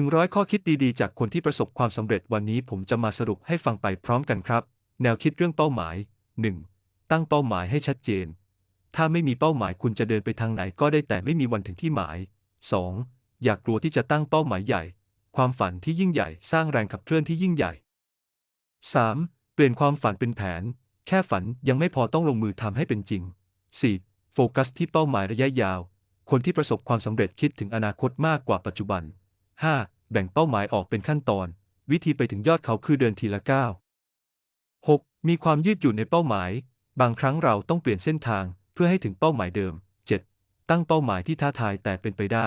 100 ข้อคิดดีๆ จากคนที่ประสบความสำเร็จวันนี้ผมจะมาสรุปให้ฟังไปพร้อมกันครับ แนวคิดเรื่องเป้าหมาย 1. ตั้งเป้าหมายให้ชัดเจน ถ้าไม่มีเป้าหมายคุณจะเดินไปทางไหนก็ได้แต่ไม่มีวันถึงที่หมาย 2. อย่ากลัวที่จะตั้งเป้าหมายใหญ่ ความฝันที่ยิ่งใหญ่สร้างแรงขับเคลื่อนที่ยิ่งใหญ่ 3. เปลี่ยนความฝันเป็นแผน แค่ฝันยังไม่พอต้องลงมือทำให้เป็นจริง 4. โฟกัสที่เป้าหมายระยะยาว คนที่ประสบความสำเร็จคิดถึงอนาคตมากกว่าปัจจุบัน 5. แบ่งเป้าหมายออกเป็นขั้นตอน วิธีไปถึงยอดเขาคือเดินทีละก้าว 6. มีความยืดหยุ่นในเป้าหมาย บางครั้งเราต้องเปลี่ยนเส้นทางเพื่อให้ถึงเป้าหมายเดิม 7. ตั้งเป้าหมายที่ท้าทายแต่เป็นไปได้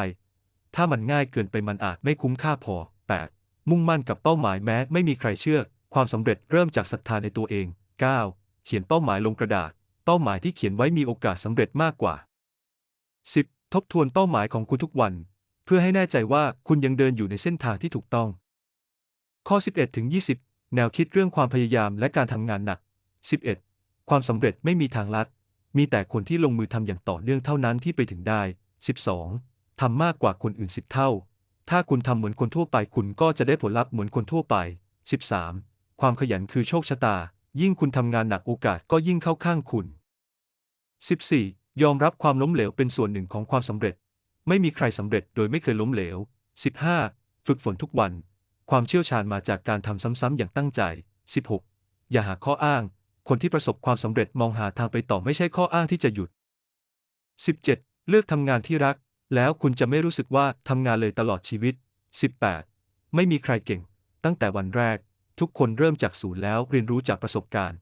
ถ้ามันง่ายเกินไปมันอาจไม่คุ้มค่าพอ 8. มุ่งมั่นกับเป้าหมายแม้ไม่มีใครเชื่อ ความสำเร็จเริ่มจากศรัทธาในตัวเอง 9. เขียนเป้าหมายลงกระดาษ เป้าหมายที่เขียนไว้มีโอกาสสำเร็จมากกว่า 10. ทบทวนเป้าหมายของคุณทุกวัน เพื่อให้แน่ใจว่าคุณยังเดินอยู่ในเส้นทางที่ถูกต้อง ข้อ 11ถึง20 แนวคิดเรื่องความพยายามและการทำงานหนัก 11. ความสำเร็จไม่มีทางลัด มีแต่คนที่ลงมือทำอย่างต่อเนื่องเท่านั้นที่ไปถึงได้ 12. ทำมากกว่าคนอื่น 10 เท่า ถ้าคุณทำเหมือนคนทั่วไป คุณก็จะได้ผลลัพธ์เหมือนคนทั่วไป 13. ความขยันคือโชคชะตา ยิ่งคุณทำงานหนักโอกาสก็ยิ่งเข้าข้างคุณ 14. ยอมรับความล้มเหลวเป็นส่วนหนึ่งของความสำเร็จ ไม่มีใครสำเร็จโดยไม่เคยล้มเหลว 15. ฝึกฝนทุกวัน ความเชี่ยวชาญมาจากการทำซ้ำๆอย่างตั้งใจ 16. อย่าหาข้ออ้าง คนที่ประสบความสำเร็จมองหาทางไปต่อไม่ใช่ข้ออ้างที่จะหยุด 17. เลือกทำงานที่รัก แล้วคุณจะไม่รู้สึกว่าทำงานเลยตลอดชีวิต 18. ไม่มีใครเก่ง ตั้งแต่วันแรก ทุกคนเริ่มจากศูนย์แล้วเรียนรู้จากประสบการณ์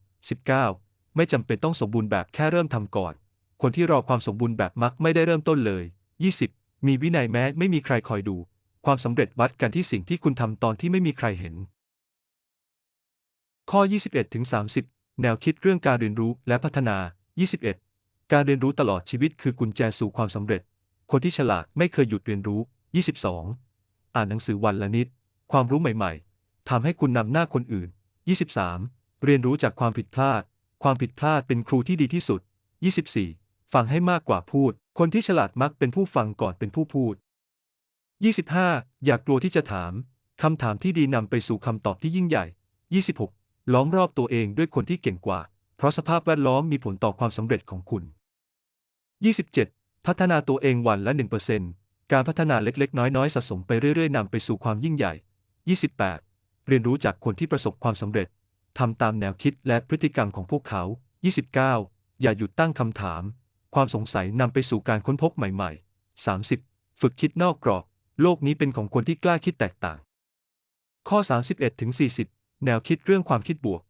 19. ไม่จำเป็นต้องสมบูรณ์แบบแค่เริ่มทำก่อน คนที่รอความสมบูรณ์แบบมักไม่ได้เริ่มต้นเลย 20. มีวินัยแม้ไม่มีใครคอยดู ความสำเร็จวัดกันที่สิ่งที่คุณทำตอนที่ไม่มีใครเห็น ข้อ 21ถึง30 แนวคิดเรื่องการเรียนรู้และพัฒนา 21 การเรียนรู้ตลอดชีวิตคือกุญแจสู่ความสำเร็จ คนที่ฉลาดไม่เคยหยุดเรียนรู้ 22 อ่านหนังสือวันละนิด ความรู้ใหม่ ๆทำให้คุณนำหน้าคนอื่น 23 เรียนรู้จากความผิดพลาด ความผิดพลาดเป็นครูที่ดีที่สุด 24 ฟังให้มากกว่าพูด คนที่ฉลาดมักเป็นผู้ฟังก่อนเป็นผู้พูด 25 อย่ากลัวที่จะถาม คำถามที่ดีนำไปสู่คำตอบที่ยิ่งใหญ่ 26 ล้อมรอบตัวเองด้วยคนที่เก่งกว่า เพราะสภาพแวดล้อมมีผลต่อความสำเร็จของคุณ 27. พัฒนาตัวเองวันละ 1%การพัฒนาเล็กๆ น้อยๆ สะสมไปเรื่อยๆนำไปสู่ความยิ่งใหญ่ 28. เรียนรู้จากคนที่ประสบความสำเร็จทำตามแนวคิดและพฤติกรรมของพวกเขา 29. อย่าหยุดตั้งคำถาม ความสงสัยนำไปสู่การค้นพบใหม่ ๆ 30. ฝึกคิดนอกกรอบ โลกนี้เป็นของคนที่กล้าคิดแตกต่าง ข้อ 31ถึง40 แนวคิดเรื่องความคิดบวก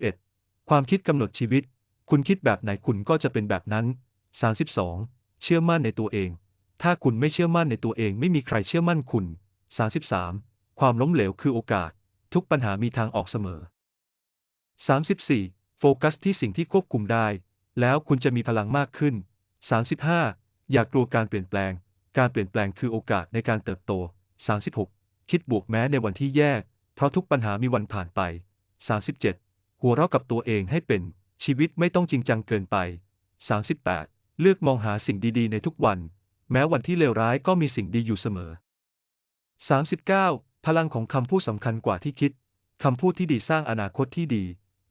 31 ความคิดกำหนดชีวิต คุณคิดแบบไหนคุณก็จะเป็นแบบนั้น 32 เชื่อมั่นในตัวเอง ถ้าคุณไม่เชื่อมั่นในตัวเองไม่มีใครเชื่อมั่นคุณ 33 ความล้มเหลวคือโอกาส ทุกปัญหามีทางออกเสมอ 34. โฟกัสที่สิ่งที่ควบคุมได้ แล้วคุณจะมีพลังมากขึ้น 35. อย่ากกลัวการเปลี่ยนแปลง การเปลี่ยนแปลงคือโอกาสในการเติบโต 36. คิดบวกแม้ในวันที่แย่ เพราะทุกปัญหามีวันผ่านไป 37. หัวเราะกับตัวเองให้เป็น ชีวิตไม่ต้องจริงจังเกินไป 38. เลือกมองหาสิ่งดีๆ ในทุกวัน แม้วันที่เลวร้ายก็มีสิ่งดีอยู่เสมอ 39. พลังของคำพูดสำคัญกว่าที่คิด คำพูดที่ดีสร้างอนาคตที่ดี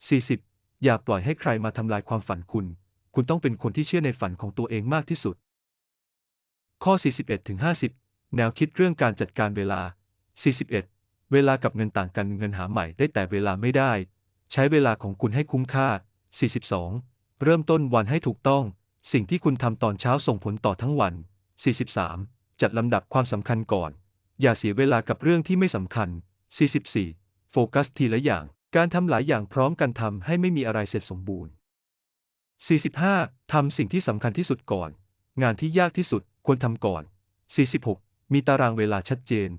40. อย่าปล่อยให้ใครมาทำลายความฝันคุณ คุณต้องเป็นคนที่เชื่อในฝันของตัวเองมากที่สุด ข้อ 41ถึง50 แนวคิดเรื่องการจัดการเวลา 41 เวลากับเงินต่างกันเงินหาใหม่ได้แต่เวลาไม่ได้ ใช้เวลาของคุณให้คุ้มค่า 42 เริ่มต้นวันให้ถูกต้อง สิ่งที่คุณทำตอนเช้าส่งผลต่อทั้งวัน 43 จัดลำดับความสำคัญก่อน อย่าเสียเวลากับเรื่องที่ไม่สำคัญ 44 โฟกัสทีละอย่าง การทำหลายอย่างพร้อมกันทำให้ไม่มีอะไรเสร็จสมบูรณ์ 45. ทำสิ่งที่สำคัญที่สุดก่อน งานที่ยากที่สุดควรทำก่อน 46. มีตารางเวลาชัดเจน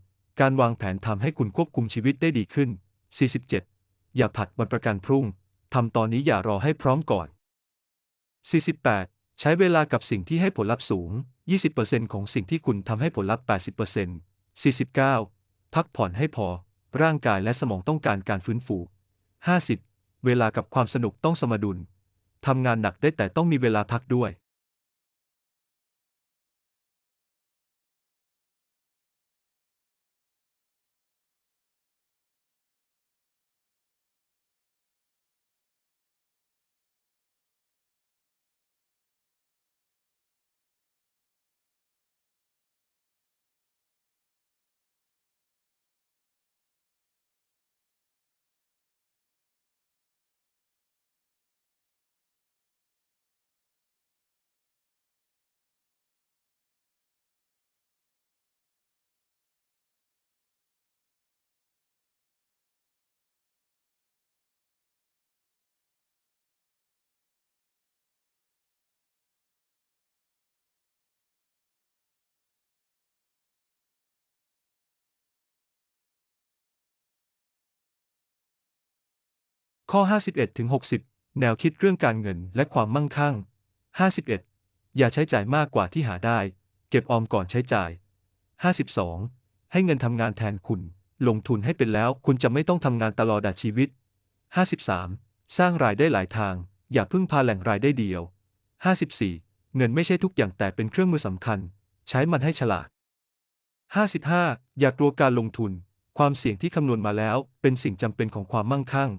การวางแผนทำให้คุณควบคุมชีวิตได้ดีขึ้น 47. อย่าผัดวันประกันพรุ่งทำตอนนี้อย่ารอให้พร้อมก่อน 48. ใช้เวลากับสิ่งที่ให้ผลลัพธ์สูง 20%ของสิ่งที่คุณทำให้ผลลัพธ์ 80% 49. พักผ่อนให้พอ ร่างกายและสมองต้องการการฟื้นฟู 50. เวลากับความสนุกต้องสมดุล ทำงานหนักได้แต่ต้องมีเวลาพักด้วย ข้อ 51ถึง60 แนวคิดเรื่องการเงินและความมั่งคั่ง 51 อย่าใช้จ่ายมากกว่าที่หาได้ เก็บออมก่อนใช้จ่าย 52 ให้เงินทำงานแทนคุณ ลงทุนให้เป็นแล้วคุณจะไม่ต้องทำงานตลอดชีวิต 53 สร้างรายได้หลายทาง อย่าพึ่งพาแหล่งรายได้เดียว 54 เงินไม่ใช่ทุกอย่างแต่เป็นเครื่องมือสำคัญ ใช้มันให้ฉลาด 55 อย่ากลัวการลงทุน ความเสี่ยงที่คำนวณมาแล้ว เป็นสิ่งจำเป็นของความมั่งคั่ง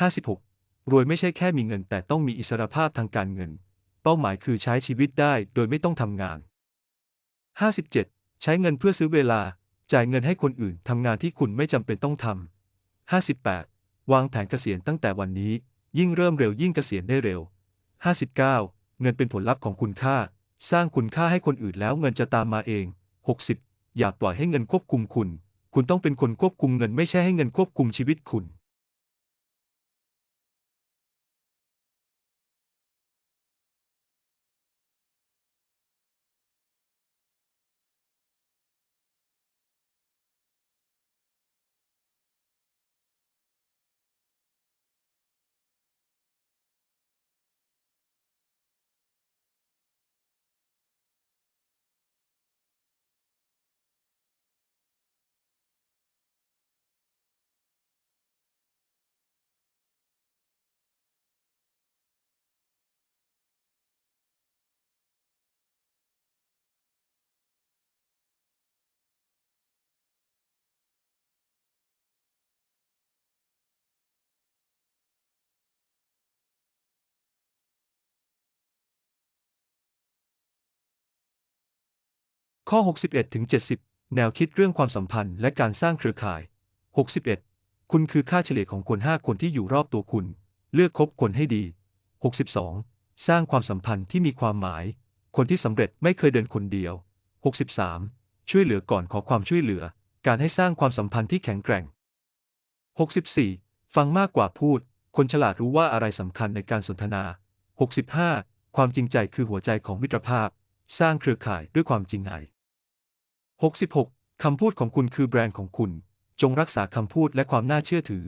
56 รวยไม่ใช่แค่มีเงินแต่ต้องมีอิสรภาพทางการเงิน เป้าหมายคือใช้ชีวิตได้โดยไม่ต้องทำงาน 57 ใช้เงินเพื่อซื้อเวลา จ่ายเงินให้คนอื่นทำงานที่คุณไม่จำเป็นต้องทำ 58 วางแผนเกษียณตั้งแต่วันนี้ ยิ่งเริ่มเร็วยิ่งเกษียณได้เร็ว 59 เงินเป็นผลลัพธ์ของคุณค่า สร้างคุณค่าให้คนอื่นแล้วเงินจะตามมาเอง 60 อย่าปล่อยให้เงินควบคุมคุณ คุณต้องเป็นคนควบคุมเงินไม่ใช่ให้เงินควบคุมชีวิตคุณ ข้อ 61ถึง70 แนวคิดเรื่องความสัมพันธ์และการสร้างเครือข่าย 61 คุณคือค่าเฉลี่ยของคน5คนที่อยู่รอบตัวคุณ เลือกคบคนให้ดี 62 สร้างความสัมพันธ์ที่มีความหมาย คนที่สำเร็จไม่เคยเดินคนเดียว 63 ช่วยเหลือก่อนขอความช่วยเหลือ การให้สร้างความสัมพันธ์ที่แข็งแกร่ง 64 ฟังมากกว่าพูด คนฉลาดรู้ว่าอะไรสำคัญในการสนทนา 65 ความจริงใจคือหัวใจของมิตรภาพ สร้างเครือข่ายด้วยความจริงใจ 66 คำพูดของคุณคือแบรนด์ของคุณ จงรักษาคำพูดและความน่าเชื่อถือ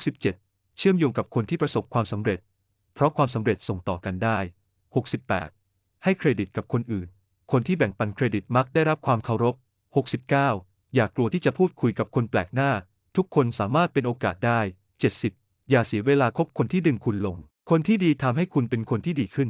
67 เชื่อมโยงกับคนที่ประสบความสำเร็จ เพราะความสำเร็จส่งต่อกันได้ 68 ให้เครดิตกับคนอื่น คนที่แบ่งปันเครดิตมักได้รับความเคารพ 69 อย่ากลัวที่จะพูดคุยกับคนแปลกหน้า ทุกคนสามารถเป็นโอกาสได้ 70 อย่าเสียเวลาคบคนที่ดึงคุณลง คนที่ดีทำให้คุณเป็นคนที่ดีขึ้น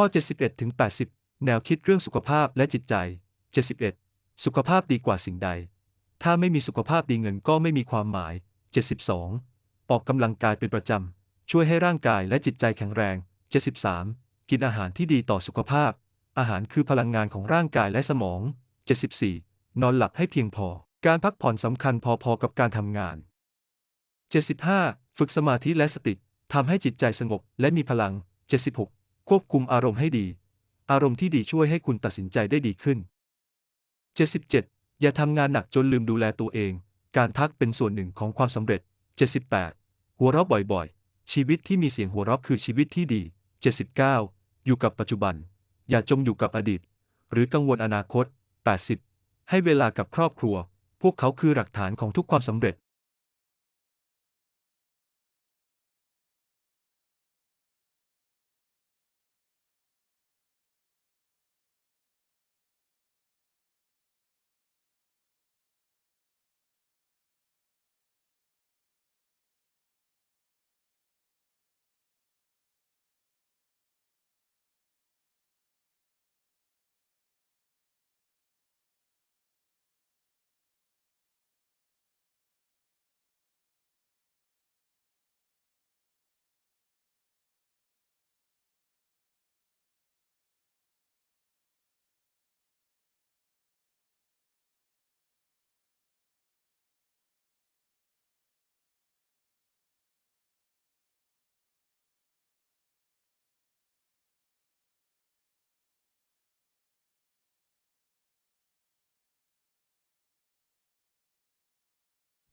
ข้อ 71ถึง80 แนวคิดเรื่องสุขภาพและจิตใจ 71 สุขภาพดีกว่าสิ่งใด ถ้าไม่มีสุขภาพดีเงินก็ไม่มีความหมาย 72 ออกกำลังกายเป็นประจำ ช่วยให้ร่างกายและจิตใจแข็งแรง 73 กินอาหารที่ดีต่อสุขภาพ อาหารคือพลังงานของร่างกายและสมอง 74 นอนหลับให้เพียงพอ การพักผ่อนสำคัญพอๆกับการทำงาน 75 ฝึกสมาธิและสติทำให้จิตใจสงบและมีพลัง 76 ควบคุมอารมณ์ให้ดี อารมณ์ที่ดีช่วยให้คุณตัดสินใจได้ดีขึ้น 77 อย่าทำงานหนักจนลืมดูแลตัวเอง การพักเป็นส่วนหนึ่งของความสำเร็จ 78 หัวเราะบ่อยๆ ชีวิตที่มีเสียงหัวเราะคือชีวิตที่ดี 79 อยู่กับปัจจุบัน อย่าจมอยู่กับอดีต หรือกังวลอนาคต 80 ให้เวลากับครอบครัว พวกเขาคือหลักฐานของทุกความสำเร็จ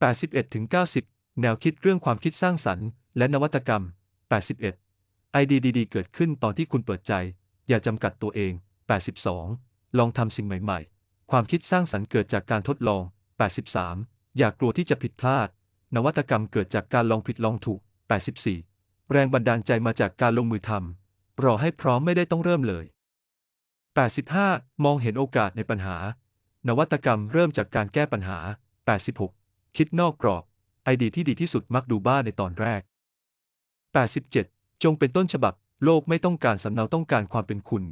81ถึง90 แนวคิดเรื่องความคิดสร้างสรรค์และนวัตกรรม 81 ไอเดียดีๆ เกิดขึ้นตอนที่คุณเปิดใจ อย่าจำกัดตัวเอง 82 ลองทำสิ่งใหม่ๆ ความคิดสร้างสรรค์เกิดจากการทดลอง 83 อย่ากลัวที่จะผิดพลาด นวัตกรรมเกิดจากการลองผิดลองถูก 84 แรงบันดาลใจมาจากการลงมือทำรอให้พร้อมไม่ได้ต้องเริ่มเลย 85 มองเห็นโอกาสในปัญหา นวัตกรรมเริ่มจากการแก้ปัญหา 86 คิดนอกกรอบ ไอเดียที่ดีที่สุดมักดูบ้าในตอนแรก 87 จงเป็นต้นฉบับ โลกไม่ต้องการสำเนาต้องการความเป็นคุณ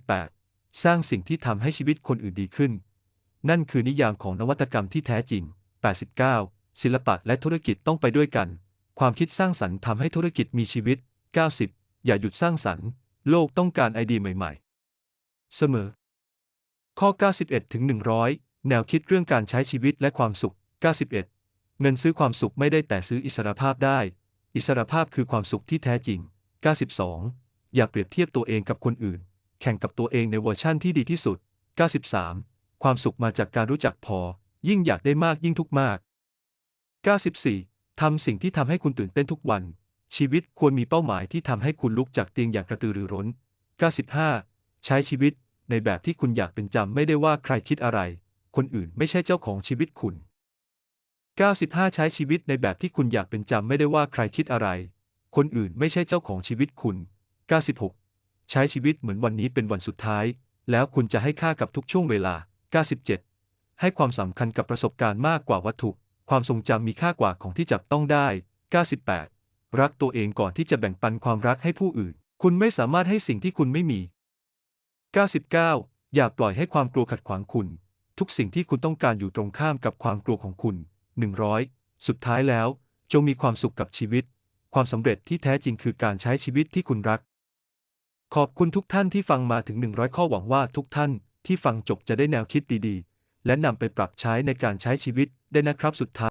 88 สร้างสิ่งที่ทำให้ชีวิตคนอื่นดีขึ้น นั่นคือนิยามของนวัตกรรมที่แท้จริง 89 ศิลปะและธุรกิจต้องไปด้วยกัน ความคิดสร้างสรรค์ทำให้ธุรกิจมีชีวิต 90 อย่าหยุดสร้างสรรค์ โลกต้องการไอเดียใหม่ ๆ เสมอ ข้อ 91ถึง100 แนวคิดเรื่องการใช้ชีวิตและความสุข 91 เงินซื้อความสุขไม่ได้แต่ซื้ออิสรภาพได้ อิสรภาพคือความสุขที่แท้จริง 92 อย่าเปรียบเทียบตัวเองกับคนอื่น แข่งกับตัวเองในเวอร์ชั่นที่ดีที่สุด 93 ความสุขมาจากการรู้จักพอ ยิ่งอยากได้มากยิ่งทุกมาก 94ทำสิ่งที่ทำให้คุณตื่นเต้นทุกวัน ชีวิตควรมีเป้าหมายที่ทำให้คุณลุกจากเตียงอย่างกระตือรือร้น 95 ใช้ชีวิตในแบบที่คุณอยากเป็นจำไม่ได้ว่าใครคิดอะไร คนอื่นไม่ใช่เจ้าของชีวิตคุณ 95 ใช้ชีวิตในแบบที่คุณอยากเป็นจำไม่ได้ว่าใครคิดอะไร คนอื่นไม่ใช่เจ้าของชีวิตคุณ 96 ใช้ชีวิตเหมือนวันนี้เป็นวันสุดท้าย แล้วคุณจะให้ค่ากับทุกช่วงเวลา 97 ให้ความสำคัญกับประสบการณ์มากกว่าวัตถุ ความทรงจำมีค่ากว่าของที่จับต้องได้ 98 รักตัวเองก่อนที่จะแบ่งปันความรักให้ผู้อื่น คุณไม่สามารถให้สิ่งที่คุณไม่มี 99 อย่าปล่อยให้ความกลัวขัดขวางคุณ ทุกสิ่งที่คุณต้องการอยู่ตรงข้ามกับความกลัวของคุณ 100 สุดท้ายแล้ว จงมีความสุขกับชีวิต ความสำเร็จที่แท้จริงคือการใช้ชีวิตที่คุณรัก ขอบคุณทุกท่านที่ฟังมาถึง 100 ข้อหวังว่าทุกท่านที่ฟังจบจะได้แนวคิดดีๆ และนำไปปรับใช้ในการใช้ชีวิตได้นะครับสุดท้าย